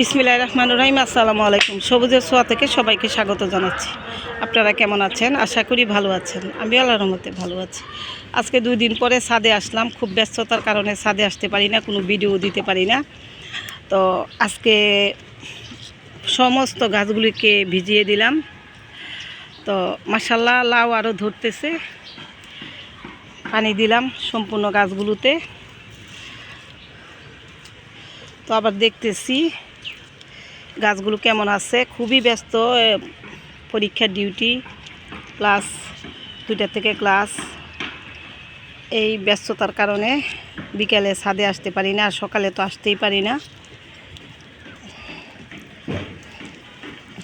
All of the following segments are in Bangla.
বিসমিল্লাহ রহমান রহিম, আসসালামু আলাইকুম। সবুজের ছোঁয়া থেকে সবাইকে স্বাগত জানাচ্ছি। আপনারা কেমন আছেন? আশা করি ভালো আছেন। আমি আল্লাহর রহমতে ভালো আছি। আজকে দুই দিন পরে ছাদে আসলাম। খুব ব্যস্ততার কারণে ছাদে আসতে পারি না, কোনো ভিডিও দিতে পারি না। তো আজকে সমস্ত গাছগুলিকে ভিজিয়ে দিলাম। তো মাসাল্লাহ লাউ আরও ধরতেছে। পানি দিলাম সম্পূর্ণ গাছগুলোতে। তো আবার দেখতেছি গাছগুলো কেমন আছে? খুবই ব্যস্ত পরীক্ষার ডিউটি ক্লাস দুইটা থেকে ক্লাস এই ব্যস্ততার কারণে বিকেলে ছাদে আসতে পারি না আর সকালে তো আসতেই পারি না।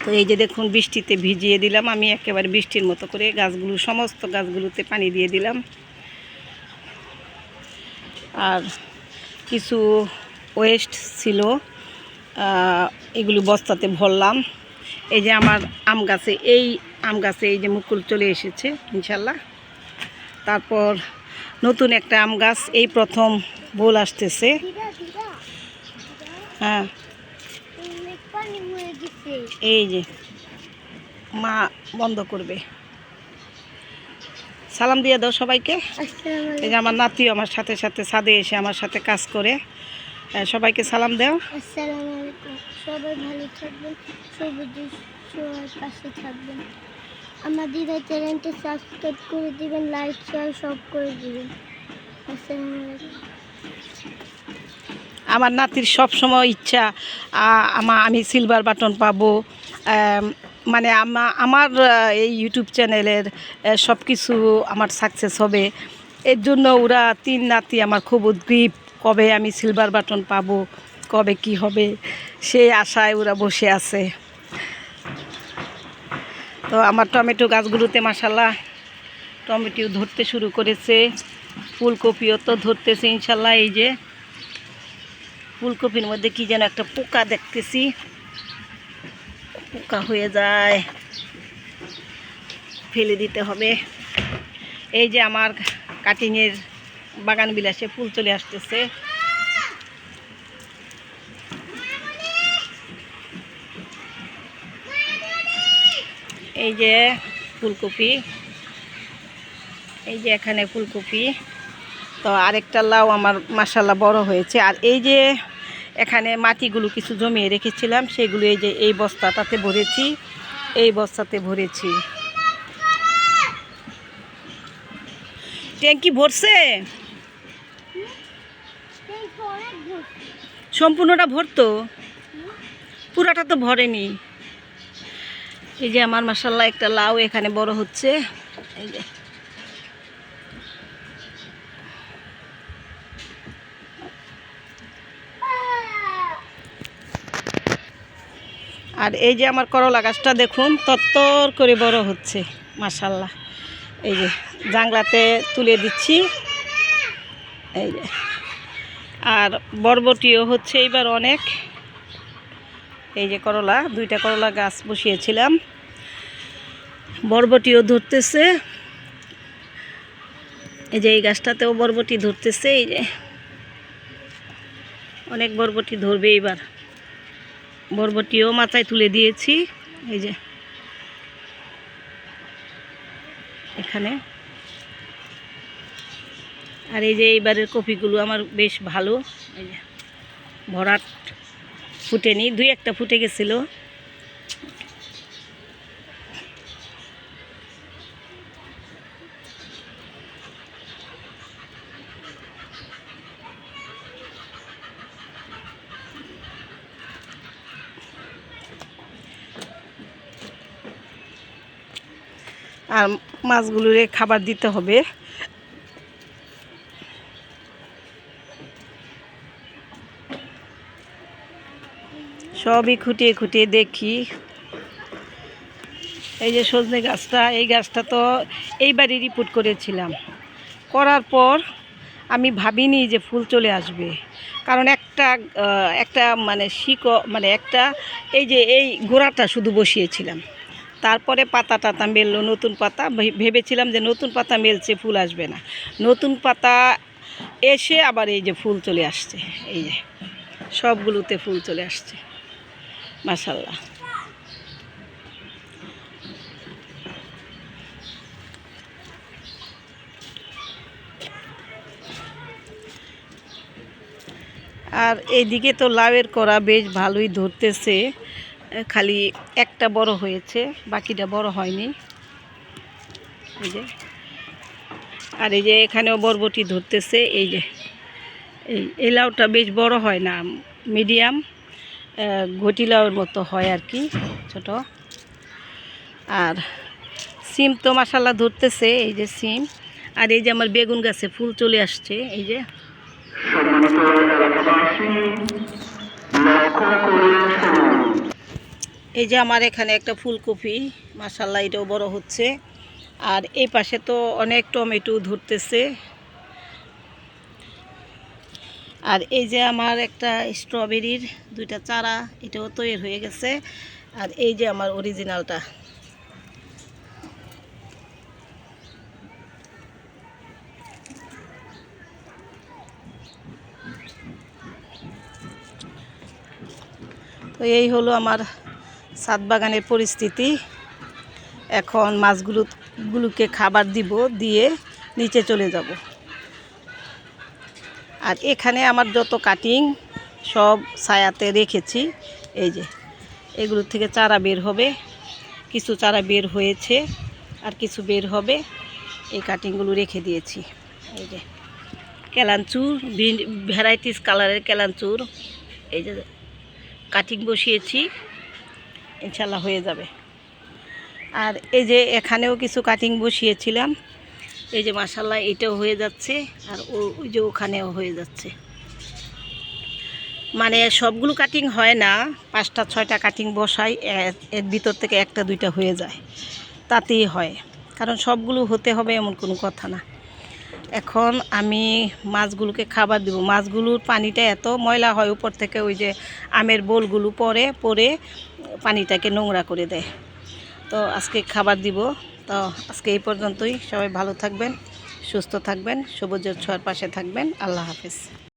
তো এই যে দেখুন, বৃষ্টিতে ভিজিয়ে দিলাম। আমি একেবারে বৃষ্টির মতো করে গাছগুলো, সমস্ত গাছগুলোতে পানি দিয়ে দিলাম। আর কিছু ওয়েস্ট ছিল। এগুলো বস্তাতে ভরলাম। এই যে আমার আম গাছে, এই আম গাছে এই যে মুকুল চলে এসেছে, ইনশাল্লাহ। তারপর নতুন একটা আম গাছ, এই প্রথম বোল আসতেছে। হ্যাঁ। এই যে মা বন্ধ করবে। সালাম দিয়ে দাও সবাইকে। এই যে আমার নাতিও আমার সাথে সাথে ছাদে এসে আমার সাথে কাজ করে। সবাইকে সালাম দাও। আসসালামু আলাইকুম। সবাই ভালো থাকবেন সবুজের সবার পাশে থাকবেন। আমার দিদা চ্যানেলটা সাবস্ক্রাইব করে দিবেন লাইক শেয়ার সব করে দিবেন। আসসালামু আলাইকুম। আমার নাতির সব সময় ইচ্ছা আমা আমি সিলভার বাটন পাবো। মানে আমা আমার এই ইউটিউব চ্যানেলের সব কিছু আমার সাকসেস হবে। এর জন্য ওরা তিন নাতি আমার খুব উদ্গ্রীব কবে আমি সিলভার বাটন পাবো, কবে কি হবে, সেই আশায় ওরা বসে আছে। তো আমার টমেটো গাছগুলোতে মাসাল্লাহ টমেটো ধরতে শুরু করেছে। ফুলকপিও তো ধরতেছে ইনশাল্লাহ এই যে ফুলকপির মধ্যে কি যেন একটা পোকা দেখতেছি। পোকা হয়ে যায়, ফেলে দিতে হবে। এই যে আমার কাটিংয়ের বাগান বিলাসে ফুল চলে আসতেছে। এই যে ফুলকপি। এই যে এখানে ফুলকপি। তো আরেকটা লাউ আমার মাসাল্লাহ বড় হয়েছে। আর এই যে এখানে মাটিগুলো কিছু জমিয়ে রেখেছিলাম, সেগুলো এই যে এই বস্তাটাতে ভরেছি। এই বস্তাতে ভরেছি। ট্যাঙ্কি ভরছে? সম্পূর্ণটা ভরতো পুরাটা তো ভরেনি। এই যে আমার মাসাল্লাহ একটা লাউ এখানে বড় হচ্ছে। এই যে। আর এই যে আমার করলা গাছটা দেখুন, তত্তর করে বড় হচ্ছে মাসাল্লাহ এই যে জাংলাতে তুলে দিচ্ছি। এই যে। আর বরবটিও হচ্ছে এইবার অনেক। এই যে করলা, দুইটা করলা গাছ বসিয়েছিলাম। বরবটিও ধরতেছে। এই যে এই গাছটাতেও বরবটি ধরতেছে, এই যে। অনেক বরবটি ধরবে এইবার। বরবটিও মাথায় তুলে দিয়েছি, এই যে। এখানে আর এই যে এইবারের কপিগুলো আমার বেশ ভালো। এই যে ভরাট ফুটেনি দুই একটা ফুটে গেছিল। আর মাছগুলোরে খাবার দিতে হবে। সবই খুঁটিয়ে খুঁটিয়ে দেখি। এই যে সজনে গাছটা, এই গাছটা তো এইবারই রিপোর্ট করেছিলাম। করার পর আমি ভাবিনি যে ফুল চলে আসবে। কারণ একটা একটা মানে শিক মানে একটা এই যে এই গোড়াটা শুধু বসিয়েছিলাম। তারপরে পাতা টাতা মেললো, নতুন পাতা। ভেবেছিলাম যে নতুন পাতা মেলছে, ফুল আসবে না। নতুন পাতা এসে আবার এই যে ফুল চলে আসছে। এই যে সবগুলোতে ফুল চলে আসছে। মাশাল্লাহ আর এইদিকে তো লাউয়ের করা বেশ ভালোই ধরতেছে, খালি একটা বড় হয়েছে, বাকিটা বড় হয়নি। এই যে। আর এই যে এখানেও বরবটি ধরতেছে, এই যে। এই এই লাউটা বেশ বড় হয় না, মিডিয়াম। ঘটি লাউয়ের মতো হয় আর কি, ছোট। আর সিম তো মাসাল্লা ধরতেছে, এই যে সিম। আর এই যে আমার বেগুন গাছে ফুল চলে আসছে, এই যে। এই যে আমার এখানে একটা ফুলকপি মাসাল্লাহ এটাও বড় হচ্ছে। আর এই পাশে তো অনেক টমেটো ধরতেছে। আর এই যে আমার একটা স্ট্রবেরির দুইটা চারা, এটাও তৈরি হয়ে গেছে। আর এই যে আমার অরিজিনালটা তো এই হলো আমার সাত বাগানের পরিস্থিতি। এখন মাছগুলো গুলোকে খাবার দিব, দিয়ে নিচে চলে যাব। আর এখানে আমার যত কাটিং সব ছায়াতে রেখেছি। এই যে এগুলোর থেকে চারা বের হবে। কিছু চারা বের হয়েছে আর কিছু বের হবে। এই কাটিংগুলো রেখে দিয়েছি। এই যে, কেলাঞ্চুর ভ্যারাইটিস কালারের কেলাঞ্চুর। এই যে কাটিং বসিয়েছি। ইনশাল্লাহ হয়ে যাবে। আর এই যে, এখানেও কিছু কাটিং বসিয়েছিলাম। এই যে মাসাল্লাহ এটাও হয়ে যাচ্ছে আর ওই যে ওখানেও হয়ে যাচ্ছে। মানে সবগুলো কাটিং হয় না, পাঁচটা, ছয়টা কাটিং বসাই এর ভিতর থেকে একটা, দুইটা হয়ে যায়। তাতেই হয়। কারণ সবগুলো হতে হবে এমন কোনো কথা না। এখন আমি মাছগুলোকে খাবার দিব। মাছগুলোর পানিটা এত ময়লা হয় উপর থেকে, ওই যে আমের বোলগুলো পরে পরে পানিটাকে নোংরা করে দেয়। তো আজকে খাবার দিব। তো আজকে এই পর্যন্তই। সবাই ভালো থাকবেন, সুস্থ থাকবেন, সবুজের ছোঁয়ার পাশে থাকবেন। আল্লাহ হাফিজ।